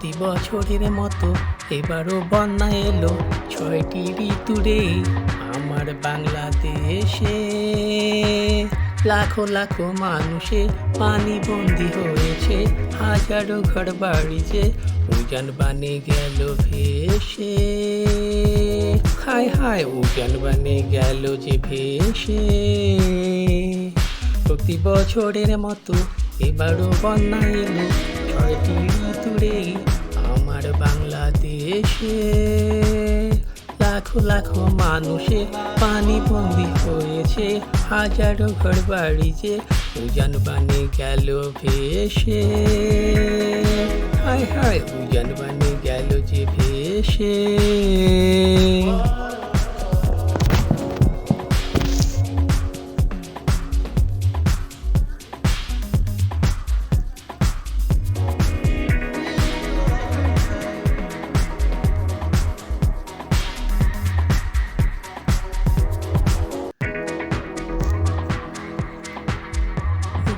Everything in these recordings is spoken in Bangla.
প্রতি বছরের মতো এবারও বন্যা এলো। ছয়টি ঋতুরে আমার বাংলাদেশে। লাখো লাখো মানুষে পানি বন্দি হয়েছে, হাজারো ঘর বাড়ি যে উজান বানে গেল ভেসে। হায় হায়, উজান বানে গেল যে ভেসে। প্রতি বছরের মতো এবারও বন্যা এলো ছয়টি ঋতুরে আমার বাংলাদেশে লাখো লাখো মানুষে পানি বন্দি হয়েছে, হাজারো ঘর বাড়ি যে উজান বানে গেল ভেসে। হায় হায়, উজান বানে গেল যে ভেসে।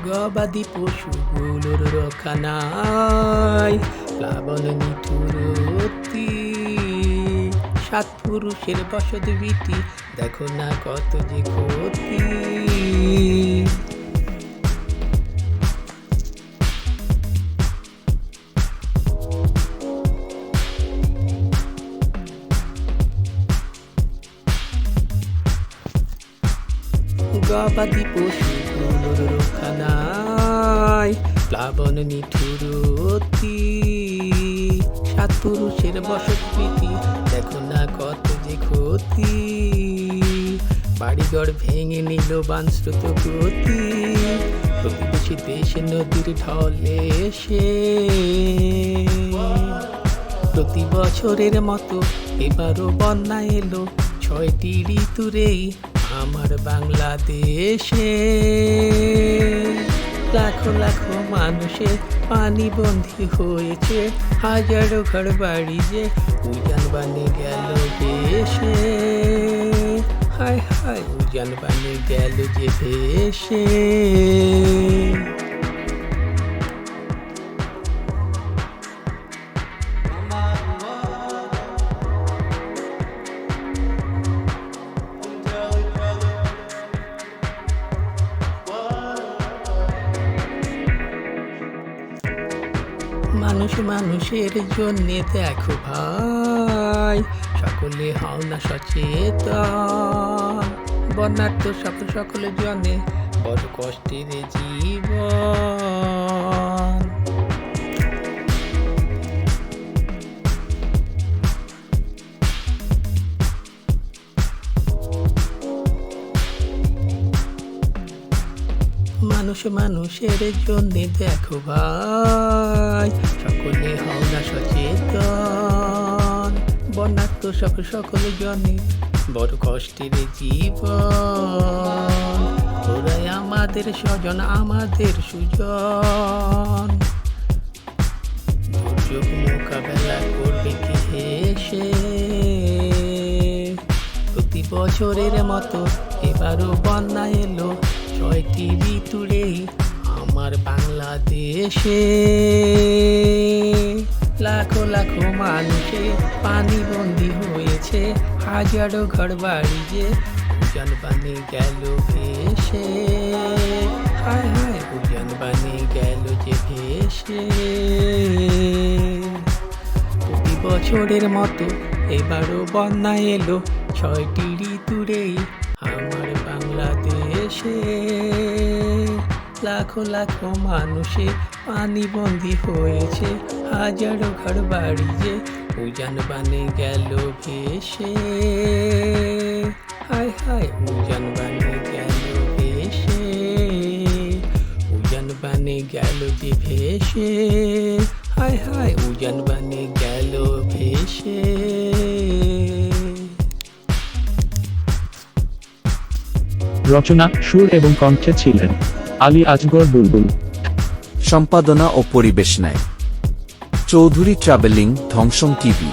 গবাদি পশুগুলোর রক্ষা নাই। প্লাবন নিঠুরতি সাত পুরুষের বসত বিটি দেখো না কত যে ক্ষতি। গবাদি নাই প্লাবন নিঠুরতি সাত পুরুষের বসত প্রীতি দেখো না কত যে ক্ষতি। বাড়িঘর ভেঙে নিল বানস্রোত গতি প্রতিবেশী দেশে নদীর ঢলে এসে। প্রতি বছরের মতো এবারও বন্যা এলো, ছয়টি ঋতুরেই আমার বাংলাদেশে লাখো লাখো মানুষের পানি বন্ধি হয়েছে, হাজারো ঘর বাড়ি যে উজান বানে গেল দেশে। হায় হায়, উজান বানে গেল যে দেশে। মানুষ মানুষের জন্য দেখো ভাই, সকলে হও না সচেতন। বন্যার্থ সকল সকলের জন্য বড় কষ্টের জীবন। মানুষ মানুষের জন্য দেখো ভাই, সকলে হও না সচেতন। বন্যার তো সকল সকলের জন্য বড় কষ্টের জীবন। ওরাই আমাদের স্বজন, আমাদের সুজন। দুর্যোগ মোকাবেলা করবে কি হেসে? বছরের মতো এবারও বন্যা এলো। ছয়টি ঋতুরেই আমার বাংলাদেশে। লাখো লাখো মানুষে পানি বন্দি হয়েছে। হাজারো ঘর বাড়ি যে উজান বানে গেল ভেসে। হায় হায়, উজান বানে গেল যে ভেসে। প্রতি বছরের মতো এবারও বন্যা এলো, ছয়টি ঋতুরেই আমার বাংলাদেশে। লাখো লাখো মানুষে পানি বন্দি হয়েছে, হাজারো ঘর বাড়ি যে উজান বানে গেল ভেসে। হায় হায়, উজান বানে গেল ভেসে, উজান বানে গেল যে ভেসে। হায় হায়, উজান বানে গেল ভেসে। রচনা, সুর এবং কণ্ঠে ছিলেন। আলী আজগর বুলবুল। সম্পাদনা ও পরিবেশনায় চৌধুরী ট্রাভেলিং ধ্বংসম টিভি।